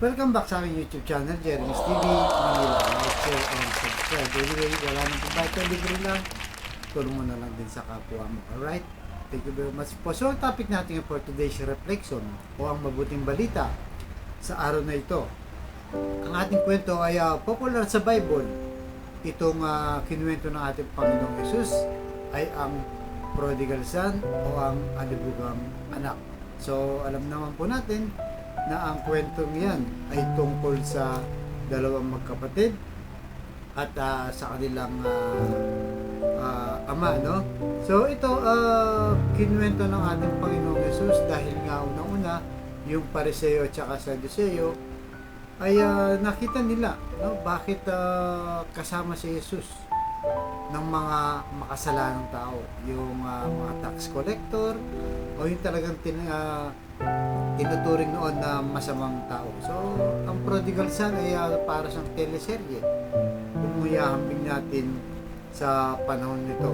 Welcome back sa aking YouTube channel, Jeremy's TV, Manila. Like, share, and subscribe. Anyway, wala nang pagbayad, libre lang. Tulong mo na lang din sa kapwa mo. Alright? Thank you very much po. So, ang topic natin for today's reflection o ang mabuting balita sa araw na ito. Ang ating kwento ay ah, popular sa Bible. Itong uh, kinuwento ng ating Panginoong Yesus ay ang prodigal son o ang alibugang anak. So, alam naman po natin na ang kwentong yan ay tungkol sa dalawang magkapatid at ah, sa kanilang ah, ah, ama, no? So, ito, uh, kinuwento ng ating Panginoong Yesus dahil nga unang-una, yung Pariseo at saka Saduseo ay ah, nakita nila, no? Bakit ah, kasama si Jesus ng mga makasalanang tao, yung ah, mga tax collector o yung talagang tin, ah, tinuturing noon na masamang tao. So, ang prodigal son ay ah, para siyang teleserye. Kung iyahambing natin sa panahon nito.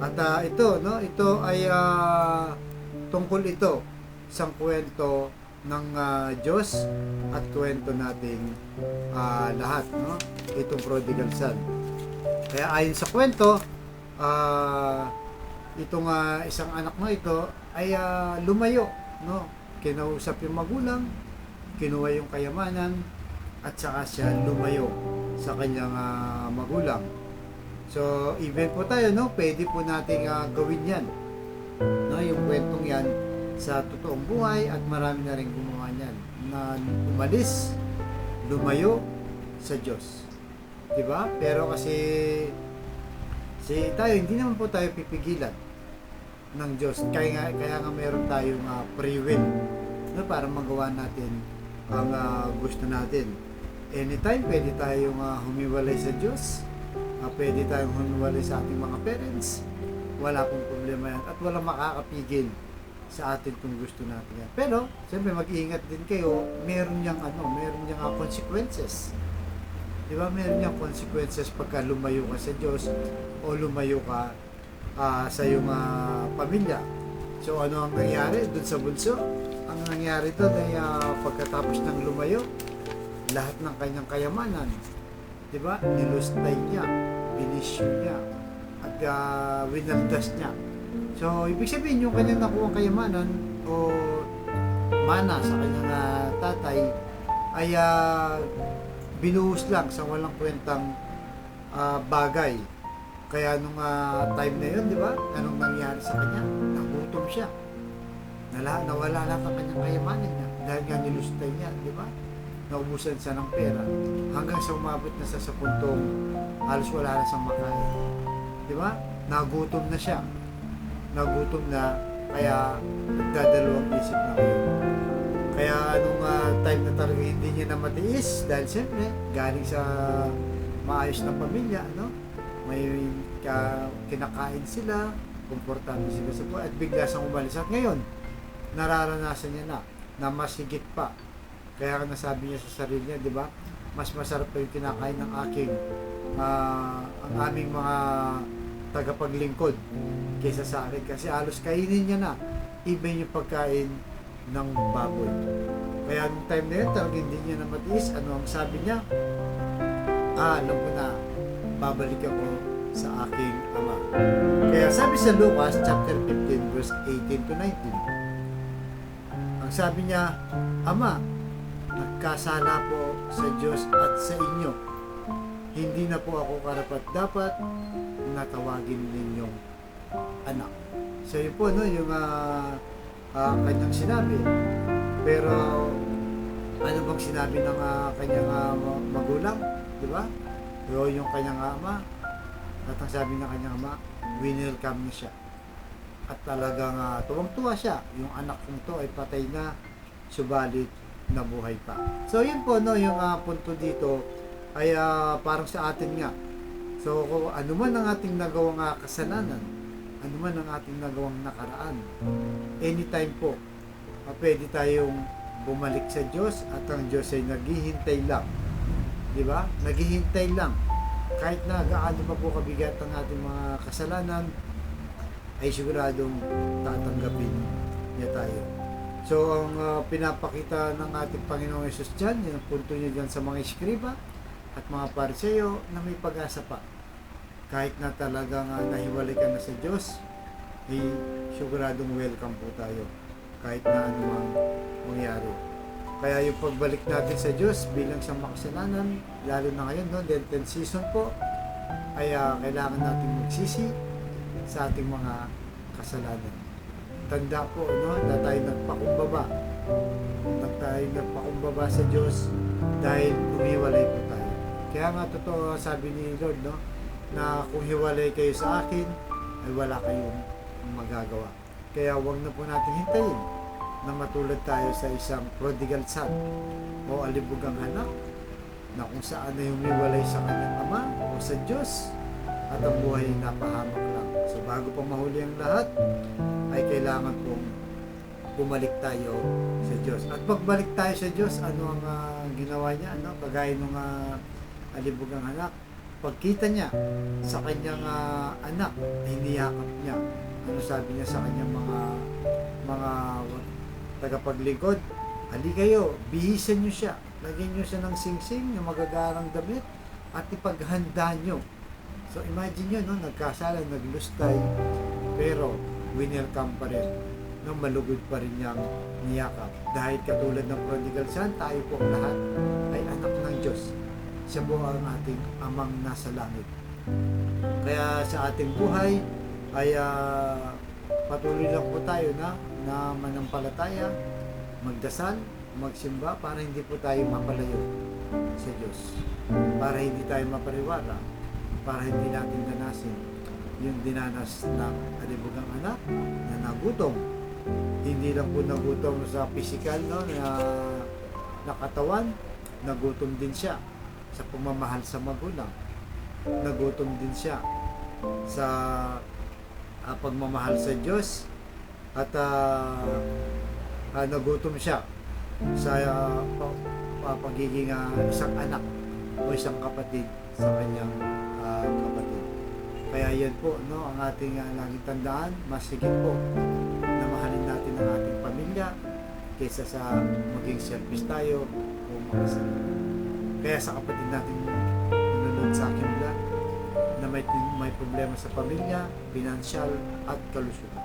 At ah, ito, no, ito ay ah, tungkol ito sa kwento ng ah, Diyos at kwento nating ah, lahat, no? Itong prodigal son. Kaya ayon sa kwento, ah, itong ah, isang anak mo ito ay ah, lumayo, no? Kinausap yung magulang, kinuha yung kayamanan, at saka siya lumayo sa kanyang ah, magulang. So, even po tayo, no? Pwede po nating ah, gawin yan. No? Yung kwentong yan sa totoong buhay at marami na rin gumawa niyan na umalis, lumayo sa Diyos. 'Di ba? Pero kasi si tayo hindi naman po tayo pipigilan ng Diyos. Kaya nga kaya nga meron tayong uh, free will no para magawa natin ang ah, gusto natin. Anytime pwede tayong ah, humiwalay sa Diyos. Ah, pwede tayong humiwalay sa ating mga parents. Wala pong problema yan at walang makakapigil sa atin kung gusto natin yan. Pero, siyempre mag-iingat din kayo, meron niyang ano, meron niyang ah, consequences. Di ba? Meron niyang consequences pagka lumayo ka sa Diyos o lumayo ka ah, sa iyong ah, pamilya. So, ano ang nangyari doon sa bunso? Ang nangyari doon ay ah, pagkatapos ng lumayo, lahat ng kanyang kayamanan, di ba? Nilustay niya, binisyo niya, at uh, winaldas niya. So, ibig sabihin, yung kanyang nakuha kayamanan o mana sa kanyang ah, tatay ay ah, binuhos lang sa walang kwentang ah, bagay. Kaya nung ah, time na yun, di ba? Anong nangyari sa kanya? Nagutom siya. Nala, nawala lahat ang kanyang kayamanan niya dahil nga nilustay niya, di ba? Naubusan siya ng pera hanggang sa umabot na sa sa puntong halos wala na siyang makain. Di ba? Nagutom na siya. Nagutom na kaya nagdadalawang isip na ngayon. Kaya nung ah, time na talaga hindi niya na matiis dahil siyempre galing sa maayos na pamilya, no? May ka, kinakain sila, komportable sila sa buhay at bigla siyang umalis. At ngayon, nararanasan niya na na mas higit pa. Kaya ka nasabi niya sa sarili niya, di ba? Mas masarap pa yung kinakain ng aking ah, ang aming mga tagapaglingkod kaysa sa akin kasi halos kainin niya na iba yung pagkain ng baboy. Kaya nung time na yun, talagang hindi niya na matiis. Ano ang sabi niya? Ah, alam ko na, babalik ako sa aking ama. Kaya sabi sa Lucas chapter 15 verse 18 to 19, ang sabi niya, Ama, nagkasala po sa Diyos at sa inyo. Hindi na po ako karapat dapat na tawagin ninyong anak. So yun po, no, yung ah, ah, kanyang sinabi. Pero ano bang sinabi ng ah, kanyang ma- magulang? Di ba? O yung kanyang ama. At ang sabi ng kanyang ama, winelcome niya siya. At talagang ah, tuwang-tuwa siya. Yung anak kong to ay patay na, subalit nabuhay pa. So yun po, no, yung ah, punto dito ay ah, parang sa atin nga. So kung ano man ang ating nagawang ah, kasalanan, ano man ang ating nagawang nakaraan, anytime po, ah, pwede tayong bumalik sa Diyos at ang Diyos ay naghihintay lang. Di ba? Naghihintay lang. Kahit na gaano pa po kabigat ang ating mga kasalanan, ay siguradong tatanggapin niya tayo. So, ang ah, pinapakita ng ating Panginoong Yesus dyan, yung punto niya dyan sa mga iskriba at mga pariseyo na may pag-asa pa. Kahit na talagang uh, nahiwalay ka na sa Diyos, ay siguradong welcome po tayo kahit na anumang mangyari. Kaya yung pagbalik natin sa Diyos bilang sa makasalanan, lalo na ngayon, no, Lenten season po, ay ah, kailangan natin magsisi sa ating mga kasalanan. Tanda po no, na tayo nagpakumbaba. Na tayo nagpakumbaba sa Diyos dahil umiwalay po tayo. Kaya nga totoo sabi ni Lord no, na kung hiwalay kayo sa akin, ay wala kayong magagawa. Kaya wag na po natin hintayin na matulad tayo sa isang prodigal son o alibugang anak na kung saan ay humiwalay sa kanyang ama o sa Diyos at ang buhay ay napahamak lang. So bago pa mahuli ang lahat, ay kailangan pong bumalik tayo sa Diyos. At pagbalik tayo sa Diyos, ano ang ah, ginawa niya? Ano? Kagaya ng uh, alibugang anak, pagkita niya sa kanyang ah, anak, hiniyakap niya. Ano sabi niya sa kanyang mga mga tagapaglingkod? Ali kayo, bihisan niyo siya. Lagyan niyo siya ng singsing, ng magagarang damit, at ipaghanda niyo. So imagine nyo, no, nagkasala, naglustay, pero winelcome pa rin no, malugod pa rin niyang niyakap. Dahil katulad ng prodigal son, tayo po lahat ay anak ng Diyos. Siya po ang ating amang nasa langit. Kaya sa ating buhay ay ah, patuloy lang po tayo na na manampalataya, magdasal, magsimba para hindi po tayo mapalayo sa Diyos. Para hindi tayo mapariwara, para hindi natin danasin yung dinanas ng alibugang anak na nagutom. Hindi lang po nagutom sa physical no, na nakatawan, nagutom din siya sa pagmamahal sa magulang. Nagutom din siya sa ah, pagmamahal sa Diyos at ah, ah, nagutom siya sa pa- pagiging ah, isang anak o isang kapatid sa kanyang ah, kapatid. Kaya yan po, no, ang ating uh, laging tandaan, mas higit po na mahalin natin ang ating pamilya kaysa sa maging selfish tayo o makasal. Kaya sa kapatid natin nanonood sa akin vlog na may, may problema sa pamilya, pinansyal at kalusugan.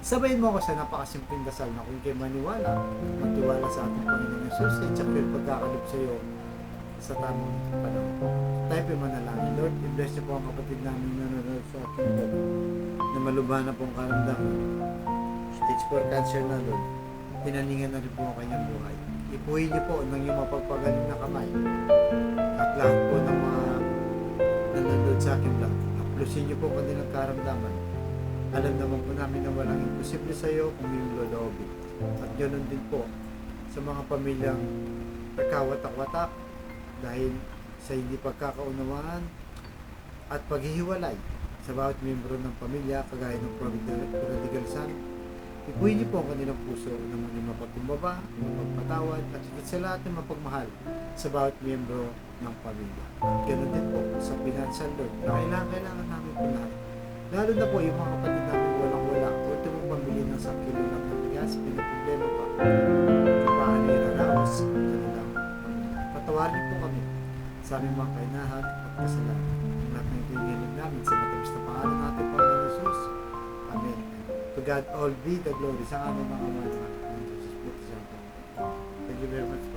Sabayin mo ako sa napakasimpleng dasal na kung kayo maniwala, magtiwala sa ating Panginoon Jesus at saka yung pagkakalip sa iyo sa tamang panahon. Tayo po manalangin. Lord, i-bless niyo po ang kapatid namin na nanonood sa aking vlog na malubhan na pong karamdaman. Stage 4 cancer na, Lord. Tinaningan na rin po ang kanyang buhay. Ipuhin niyo po ng iyong mapagpagaling na kamay at lahat po ng mga sa aking vlog. Haplusin niyo po ang kanilang karamdaman. Alam naman po namin na walang imposible sa iyo kung iyong loloobin. At ganoon din po sa mga pamilyang nagkawatak-watak dahil sa hindi pagkakaunawaan at paghihiwalay sa bawat miyembro ng pamilya kagaya ng prodigal son. Ipuhin niyo po ang kanilang puso na maging mapagkumbaba, mapagpatawad at sa lahat na mapagmahal sa bawat miyembro ng pamilya. At ganoon din po sa financial Lord na kailangan, kailangan namin po. Lalo na po yung mga kapatid namin walang wala. Ultimo pambili ng 10 kilo ng bigas, pinaproblema pa. Paano iraraos ang kanilang pamilya. Patawarin po kami sa aming mga kainahan at kasalanan. Ang lahat ng itigilig namin sa matamis na pangalan natin, Panginoon Jesus. Amen. To God all be the glory sa aming mga mga. Thank you very much.